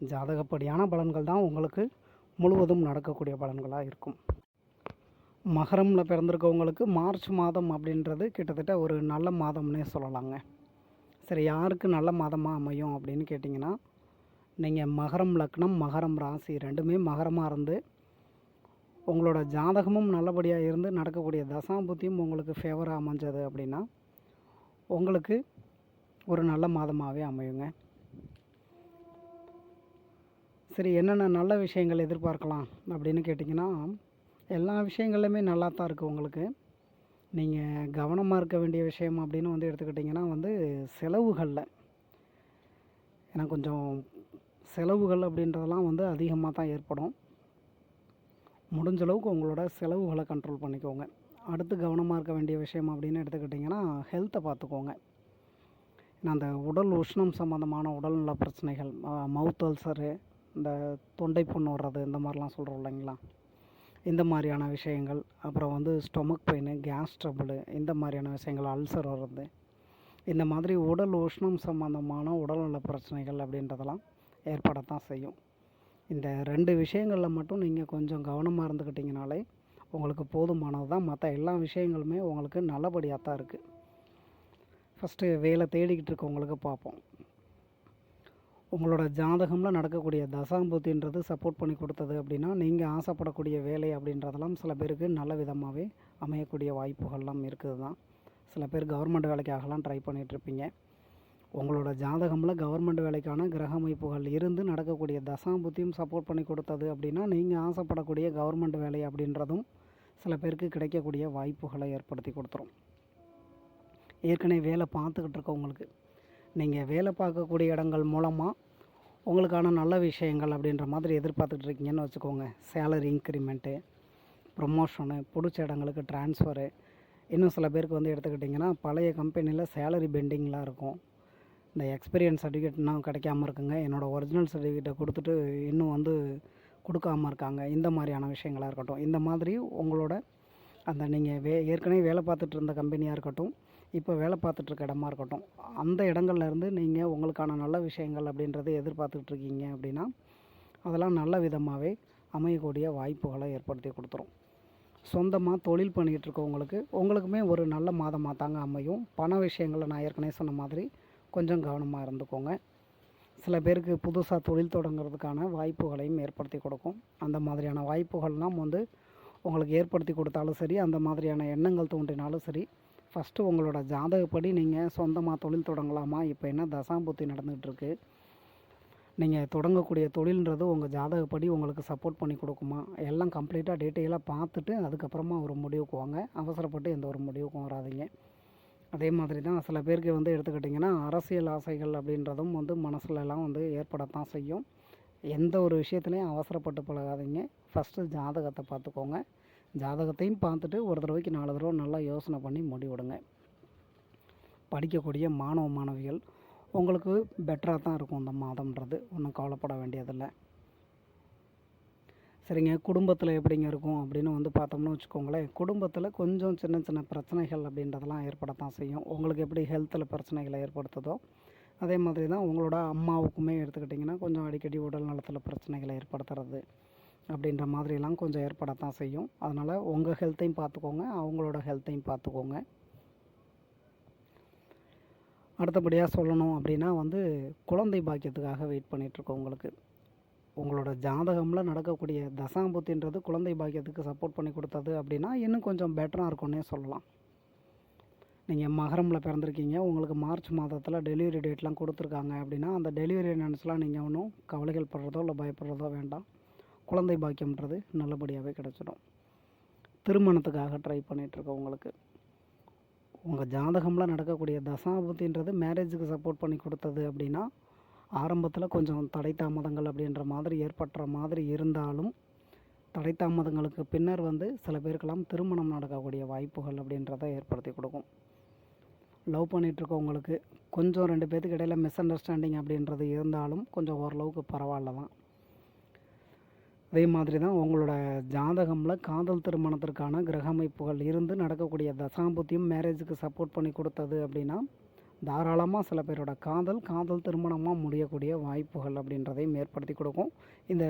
ஜாதகப்படியான பலன்கள் தான் உங்களுக்கு முழுவதும் நடக்கக்கூடிய பலன்களாக இருக்கும். மகரமில் பிறந்திருக்கவங்களுக்கு மார்ச் மாதம் அப்படின்றது கிட்டத்தட்ட ஒரு நல்ல மாதம்னே சொல்லலாங்க. சரி யாருக்கு நல்ல மாதமாக அமையும் அப்படின்னு கேட்டிங்கன்னா நீங்கள் மகரம் லக்னம் மகரம் ராசி ரெண்டுமே மகரமாக இருந்து உங்களோட ஜாதகமும் நல்லபடியாக இருந்து நடக்கக்கூடிய தசாபுத்தியும் உங்களுக்கு ஃபேவராக அமைஞ்சது அப்படின்னா உங்களுக்கு ஒரு நல்ல மாதமாகவே அமையுங்க. சரி என்னென்ன நல்ல விஷயங்கள் எதிர்பார்க்கலாம் அப்படின்னு கேட்டிங்கன்னா எல்லா விஷயங்கள்லையுமே நல்லா தான் இருக்குது உங்களுக்கு. நீங்கள் கவனமாக இருக்க வேண்டிய விஷயம் அப்படின்னு வந்து எடுத்துக்கிட்டிங்கன்னா வந்து செலவுகளில். ஏன்னா கொஞ்சம் செலவுகள் அப்படின்றதெல்லாம் வந்து அதிகமாக தான் ஏற்படும். முடிஞ்ச அளவுக்கு உங்களோட செலவுகளை கண்ட்ரோல் பண்ணிக்கோங்க. அடுத்து கவனமாக இருக்க வேண்டிய விஷயம் அப்படின்னு எடுத்துக்கிட்டிங்கன்னா ஹெல்த்தை பார்த்துக்கோங்க. ஏன்னா அந்த உடல் உஷ்ணம் சம்மந்தமான உடல்நல பிரச்சனைகள் மவுத் அல்சரு இந்த தொண்டை புண்ணு வர்றது இந்த மாதிரிலாம் சொல்கிறோம் இல்லைங்களா? இந்த மாதிரியான விஷயங்கள் அப்புறம் வந்து ஸ்டொமக் பெயின் கேஸ் ட்ரபிள் இந்த மாதிரியான விஷயங்கள் அல்சர் வர்றது இந்த மாதிரி உடல் உஷ்ணம் சம்மந்தமான உடல்நல பிரச்சனைகள் அப்படின்றதெல்லாம் ஏற்படத்தான் செய்யும். இந்த ரெண்டு விஷயங்களில் மட்டும் நீங்கள் கொஞ்சம் கவனமாக இருந்துக்கிட்டிங்கனாலே உங்களுக்கு போதுமானது தான் மற்ற எல்லா விஷயங்களுமே உங்களுக்கு நல்லபடியாக தான் இருக்குது ஃபஸ்ட்டு வேலை தேடிக்கிட்டு இருக்கவங்களுக்கு பார்ப்போம். உங்களோட ஜாதகமில் நடக்கக்கூடிய தசாம்பூத்தின்றது சப்போர்ட் பண்ணி கொடுத்தது அப்படின்னா நீங்கள் ஆசைப்படக்கூடிய வேலை அப்படின்றதெல்லாம் சில பேருக்கு நல்ல விதமாகவே அமையக்கூடிய வாய்ப்புகள்லாம் இருக்குது தான் சில பேர் கவர்மெண்ட் வேலைக்காகலாம் ட்ரை பண்ணிகிட்ருப்பீங்க உங்களோட ஜாதகமில் கவர்மெண்ட் வேலைக்கான கிரக அமைப்புகள் இருந்து நடக்கக்கூடிய தசாம்புத்தியும் சப்போர்ட் பண்ணி கொடுத்தது அப்படின்னா நீங்கள் ஆசைப்படக்கூடிய கவர்மெண்ட் வேலை அப்படின்றதும் சில பேருக்கு கிடைக்கக்கூடிய வாய்ப்புகளை ஏற்படுத்தி கொடுத்துரும். ஏற்கனவே வேலை பார்த்துக்கிட்டு இருக்கவங்களுக்கு நீங்கள் வேலை பார்க்கக்கூடிய இடங்கள் மூலமாக உங்களுக்கான நல்ல விஷயங்கள் அப்படின்ற மாதிரி எதிர்பார்த்துட்டு இருக்கீங்கன்னு வச்சுக்கோங்க. சேலரி இன்க்ரிமெண்ட்டு ப்ரொமோஷனு பிடிச்ச இடங்களுக்கு ட்ரான்ஸ்ஃபரு இன்னும் சில பேருக்கு வந்து எடுத்துக்கிட்டிங்கன்னா பழைய கம்பெனியில் சேலரி பெண்டிங்லாம் இருக்கும். இந்த எக்ஸ்பீரியன்ஸ் சர்டிஃபிகேட்னால் இன்னும் கிடைக்காம இருக்குங்க. என்னோடய ஒரிஜினல் சர்டிஃபிகேட்டை கொடுத்துட்டு இன்னும் வந்து கொடுக்காம இருக்காங்க. இந்த மாதிரியான விஷயங்களாக இருக்கட்டும். இந்த மாதிரி உங்களோட அந்த நீங்கள் வே ஏற்கனவே வேலை பார்த்துட்டு இருந்த கம்பெனியாக இருக்கட்டும் இப்போ வேலை பார்த்துட்ருக்க இடமா இருக்கட்டும் அந்த இடங்கள்லேருந்து நீங்கள் உங்களுக்கான நல்ல விஷயங்கள் அப்படின்றத எதிர்பார்த்துட்டு இருக்கீங்க அப்படின்னா அதெல்லாம் நல்ல விதமாகவே அமையக்கூடிய வாய்ப்புகளை ஏற்படுத்தி கொடுத்துரும். சொந்தமாக தொழில் பண்ணிக்கிட்டு இருக்கவங்களுக்கு உங்களுக்குமே ஒரு நல்ல மாதமாக தாங்க அமையும். பண விஷயங்களை நான் ஏற்கனவே சொன்ன மாதிரி கொஞ்சம் கவனமாக இருந்துக்கோங்க. சில பேருக்கு புதுசாக தொழில் தொடங்குறதுக்கான வாய்ப்புகளையும் ஏற்படுத்தி கொடுக்கும். அந்த மாதிரியான வாய்ப்புகள்லாம் வந்து உங்களுக்கு ஏற்படுத்தி கொடுத்தாலும் சரி அந்த மாதிரியான எண்ணங்கள் தோன்றினாலும் சரி ஃபஸ்ட்டு உங்களோட ஜாதகப்படி நீங்கள் சொந்தமாக தொழில் தொடங்கலாமா? இப்போ என்ன தசாம்பூத்தி நடந்துகிட்ருக்கு? நீங்கள் தொடங்கக்கூடிய தொழில்ன்றது உங்கள் ஜாதகப்படி உங்களுக்கு சப்போர்ட் பண்ணி கொடுக்குமா? எல்லாம் கம்ப்ளீட்டாக டீட்டெயிலாக பார்த்துட்டு அதுக்கப்புறமா ஒரு முடிவுக்கு வாங்க. அவசரப்பட்டு எந்த ஒரு முடிவுக்கும் வராதிங்க. அதே மாதிரி தான் சில பேருக்கு வந்து எடுத்துக்கிட்டிங்கன்னா அரசியல் ஆசைகள் அப்படின்றதும் வந்து மனசுலலாம் வந்து ஏற்படத்தான் செய்யும். எந்த ஒரு விஷயத்துலையும் அவசரப்பட்டு பழகாதீங்க. ஃபஸ்ட்டு ஜாதகத்தை பார்த்துக்கோங்க. ஜாதகத்தையும் பார்த்துட்டு ஒரு தடவைக்கு நாலு தடவை நல்லா யோசனை பண்ணி முடிவிடுங்க. படிக்கக்கூடிய மாணவ மாணவிகள் உங்களுக்கு பெட்டராக தான் இருக்கும் இந்த மாதம்ன்றது. ஒன்றும் கவலைப்பட வேண்டியதில்லை. சரிங்க குடும்பத்தில் எப்படிங்க இருக்கும் அப்படின்னு வந்து பார்த்தோம்னு வச்சுக்கோங்களேன். குடும்பத்தில் கொஞ்சம் சின்ன சின்ன பிரச்சனைகள் அப்படின்றதெல்லாம் ஏற்படத்தான் செய்யும். உங்களுக்கு எப்படி ஹெல்த்தில் பிரச்சனைகளை ஏற்படுத்துதோ அதே மாதிரி தான் உங்களோட அம்மாவுக்குமே எடுத்துக்கிட்டிங்கன்னா கொஞ்சம் அடிக்கடி உடல் நலத்தில் பிரச்சனைகளை ஏற்படுத்துறது. அப்படின்ற மாதிரிலாம் கொஞ்சம் ஏற்படத்தான் செய்யும். அதனால் உங்கள் ஹெல்த்தையும் பார்த்துக்கோங்க அவங்களோட ஹெல்த்தையும் பார்த்துக்கோங்க அடுத்தபடியாக சொல்லணும் அப்படின்னா வந்து குழந்தை பாக்கியத்துக்காக வெயிட் பண்ணிகிட்ருக்கோம் உங்களுக்கு. உங்களோட ஜாதகமில் நடக்கக்கூடிய தசாம்புத்தின்றது குழந்தை பாக்கியத்துக்கு சப்போர்ட் பண்ணி கொடுத்தது அப்படின்னா இன்னும் கொஞ்சம் பெட்டராக இருக்கும்னே சொல்லலாம். நீங்கள் மகரமில் பிறந்திருக்கீங்க. உங்களுக்கு மார்ச் மாதத்தில் டெலிவரி டேட்லாம் கொடுத்துருக்காங்க அப்படின்னா அந்த டெலிவரி நினச்சலாம் நீங்கள் ஒன்றும் கவலைகள் படுறதோ இல்லை பயப்படுறதோ வேண்டாம். குழந்தை பாக்கியம்ன்றது நல்லபடியாகவே கிடச்சிடும். திருமணத்துக்காக ட்ரை பண்ணிகிட்ருக்கவங்களுக்கு உங்கள் ஜாதகமில் நடக்கக்கூடிய தசாபுத்தின்றது மேரேஜுக்கு சப்போர்ட் பண்ணி கொடுத்தது அப்படின்னா ஆரம்பத்தில் கொஞ்சம் தடை தாமதங்கள் அப்படின்ற மாதிரி ஏற்படுற மாதிரி இருந்தாலும் தடை தாமதங்களுக்கு பின்னர் வந்து சில பேருக்கெல்லாம் திருமணம் நடக்கக்கூடிய வாய்ப்புகள் அப்படின்றத ஏற்படுத்தி கொடுக்கும். லவ் பண்ணிகிட்ருக்கவங்களுக்கு கொஞ்சம் ரெண்டு பேர்த்துக்கு இடையில மிஸ் அண்டர்ஸ்டாண்டிங் அப்படின்றது இருந்தாலும் கொஞ்சம் ஓரளவுக்கு பரவாயில்ல தான் அதே மாதிரி தான் உங்களோட ஜாதகமில் காதல் திருமணத்திற்கான கிரக அமைப்புகள் இருந்து நடக்கக்கூடிய தசாம்புத்தியும் மேரேஜுக்கு சப்போர்ட் பண்ணி கொடுத்தது அப்படின்னா தாராளமாக சில பேரோட காதல் காதல் திருமணமாக முடியக்கூடிய வாய்ப்புகள் அப்படின்றதையும் ஏற்படுத்தி கொடுக்கும். இந்த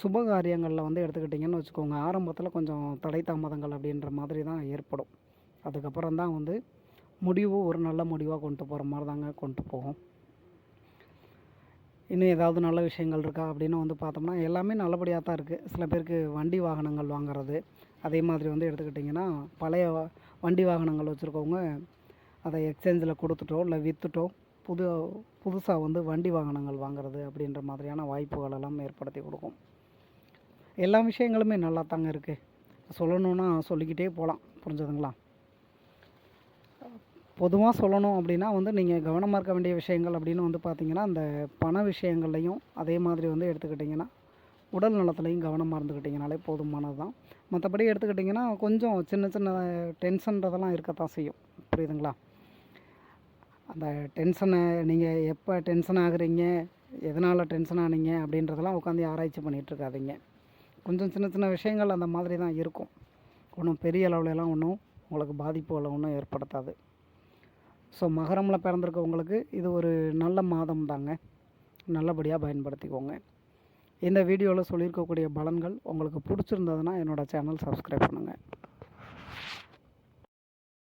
சுப காரியங்களில் வந்து எடுத்துக்கிட்டிங்கன்னு வச்சுக்கோங்க ஆரம்பத்தில் கொஞ்சம் தடை தாமதங்கள் அப்படின்ற மாதிரி தான் ஏற்படும். அதுக்கப்புறம் தான் வந்து முடிவு ஒரு நல்ல முடிவாக கொண்டு போகிற மாதிரி தாங்க கொண்டு போகும். இன்னும் ஏதாவது நல்ல விஷயங்கள் இருக்கா அப்படின்னு வந்து பார்த்தோம்னா எல்லாமே நல்லபடியாக தான் இருக்குது சில பேருக்கு வண்டி வாகனங்கள் வாங்குறது அதே மாதிரி வந்து எடுத்துக்கிட்டிங்கன்னா பழைய வண்டி வாகனங்கள் வச்சுருக்கவங்க அதை எக்ஸ்சேஞ்சில் கொடுத்துட்டோ இல்லை விற்றுட்டோ புது புதுசாக வந்து வண்டி வாகனங்கள் வாங்குறது அப்படின்ற மாதிரியான வாய்ப்புகள் எல்லாம் ஏற்படுத்தி கொடுக்கும். எல்லா விஷயங்களுமே நல்லா தாங்க இருக்குது சொல்லணுன்னா சொல்லிக்கிட்டே போகலாம் புரிஞ்சதுங்களா? பொதுவாக சொல்லணும் அப்படின்னா வந்து நீங்கள் கவனமாக இருக்க வேண்டிய விஷயங்கள் அப்படின்னு வந்து பார்த்தீங்கன்னா அந்த பண விஷயங்கள்லையும் அதே மாதிரி வந்து எடுத்துக்கிட்டிங்கன்னா உடல் நலத்துலையும் கவனமாக இருந்துக்கிட்டிங்கனாலே போதுமானது தான் மற்றபடி எடுத்துக்கிட்டிங்கன்னா கொஞ்சம் சின்ன சின்ன டென்ஷன்றதெல்லாம் இருக்கத்தான் செய்யும். புரியுதுங்களா? அந்த டென்ஷனை நீங்கள் எப்போ டென்ஷன் ஆகுறீங்க எதனால் டென்ஷன் ஆனீங்க அப்படின்றதெல்லாம் உட்காந்து ஆராய்ச்சி பண்ணிகிட்ருக்காதீங்க கொஞ்சம் சின்ன சின்ன விஷயங்கள் அந்த மாதிரி தான் இருக்கும். ஒன்றும் பெரிய அளவுலலாம் ஒன்றும் உங்களுக்கு பாதிப்புகளை ஒன்றும் ஏற்படுத்தாது. ஸோ மகரமில் பிறந்திருக்கவங்களுக்கு இது ஒரு நல்ல மாதம் தாங்க. நல்லபடியாக பயன்படுத்திக்கோங்க. இந்த வீடியோவில் சொல்லியிருக்கக்கூடிய பலன்கள் உங்களுக்கு பிடிச்சிருந்ததுன்னா என்னோடய சேனல் சப்ஸ்கிரைப் பண்ணுங்கள்